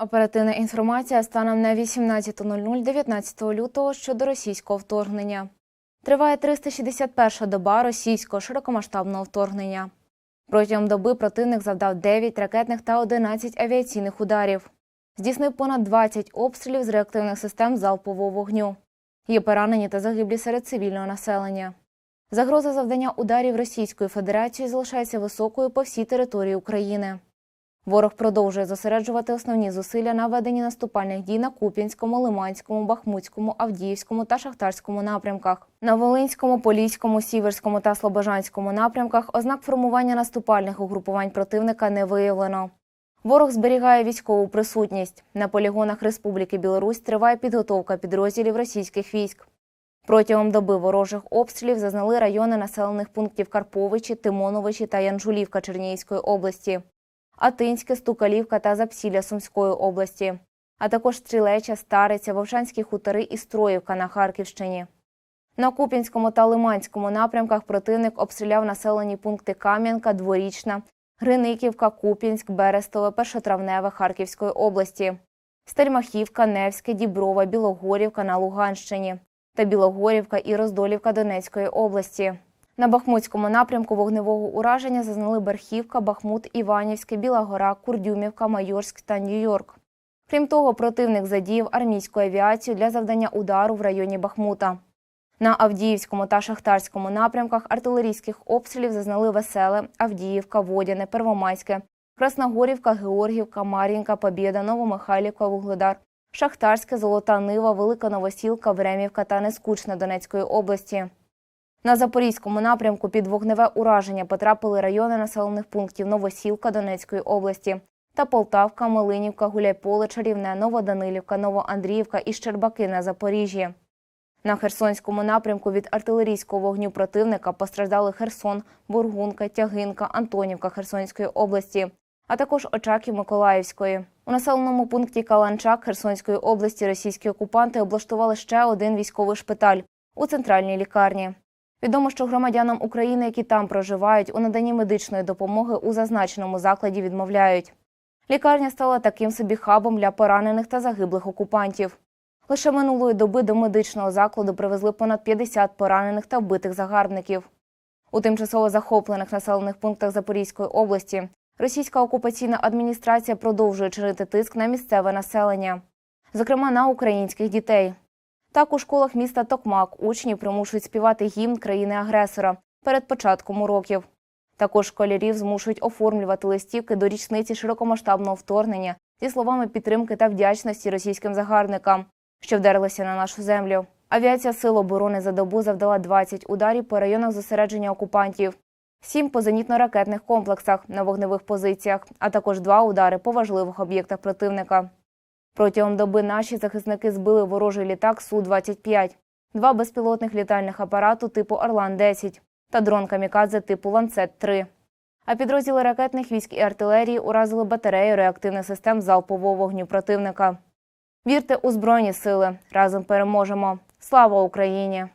Оперативна інформація станом на 18.00 19 лютого щодо російського вторгнення. Триває 361-ша доба російського широкомасштабного вторгнення. Протягом доби противник завдав 9 ракетних та 11 авіаційних ударів. Здійснив понад 20 обстрілів з реактивних систем залпового вогню. Є поранені та загиблі серед цивільного населення. Загроза завдання ударів Російської Федерації залишається високою по всій території України. Ворог продовжує зосереджувати основні зусилля на веденні наступальних дій на Куп'янському, Лиманському, Бахмутському, Авдіївському та Шахтарському напрямках. На Волинському, Поліському, Сіверському та Слобожанському напрямках ознак формування наступальних угрупувань противника не виявлено. Ворог зберігає військову присутність. На полігонах Республіки Білорусь триває підготовка підрозділів російських військ. Протягом доби ворожих обстрілів зазнали райони населених пунктів Карповичі, Тимоновичі та Янжулівка Чернігівської області. Атинське, Стукалівка та Запсілля Сумської області, а також Стрілеча, Стариця, Вовчанські хутори і Строївка на Харківщині. На Куп'янському та Лиманському напрямках противник обстріляв населені пункти Кам'янка, Дворічна, Гриниківка, Куп'янськ, Берестове, Першотравневе Харківської області, Стельмахівка, Невське, Діброва, Білогорівка на Луганщині та Білогорівка і Роздолівка Донецької області. На Бахмутському напрямку вогневого ураження зазнали Берхівка, Бахмут, Іванівське, Біла Гора, Курдюмівка, Майорськ та Нью-Йорк. Крім того, противник задіяв армійську авіацію для завдання удару в районі Бахмута. На Авдіївському та Шахтарському напрямках артилерійських обстрілів зазнали Веселе, Авдіївка, Водяне, Первомайське, Красногорівка, Георгівка, Мар'їнка, Побєда, Новомихайлівка, Вугледар, Шахтарське, Золота Нива, Велика Новосілка, Времівка та Нескучна Донецької області. На Запорізькому напрямку під вогневе ураження потрапили райони населених пунктів Новосілка Донецької області та Полтавка, Малинівка, Гуляйполе, Чарівне, Новоданилівка, Новоандріївка і Щербаки на Запоріжжі. На Херсонському напрямку від артилерійського вогню противника постраждали Херсон, Бургунка, Тягинка, Антонівка Херсонської області, а також Очаків Миколаївської. У населеному пункті Каланчак Херсонської області російські окупанти облаштували ще один військовий шпиталь у центральній лікарні. Відомо, що громадянам України, які там проживають, у наданні медичної допомоги у зазначеному закладі відмовляють. Лікарня стала таким собі хабом для поранених та загиблих окупантів. Лише минулої доби до медичного закладу привезли понад 50 поранених та вбитих загарбників. У тимчасово захоплених населених пунктах Запорізької області російська окупаційна адміністрація продовжує чинити тиск на місцеве населення, зокрема на українських дітей. Так у школах міста Токмак учні примушують співати гімн країни-агресора перед початком уроків. Також школярів змушують оформлювати листівки до річниці широкомасштабного вторгнення зі словами підтримки та вдячності російським загарбникам, що вдарилися на нашу землю. Авіація Сил оборони за добу завдала 20 ударів по районах зосередження окупантів, 7 по зенітно-ракетних комплексах на вогневих позиціях, а також 2 удари по важливих об'єктах противника. Протягом доби наші захисники збили ворожий літак Су-25, два безпілотних літальних апарату типу Орлан-10 та дрон Камікадзе типу Ланцет-3. А підрозділи ракетних військ і артилерії уразили батарею реактивних систем залпового вогню противника. Вірте у Збройні сили! Разом переможемо! Слава Україні!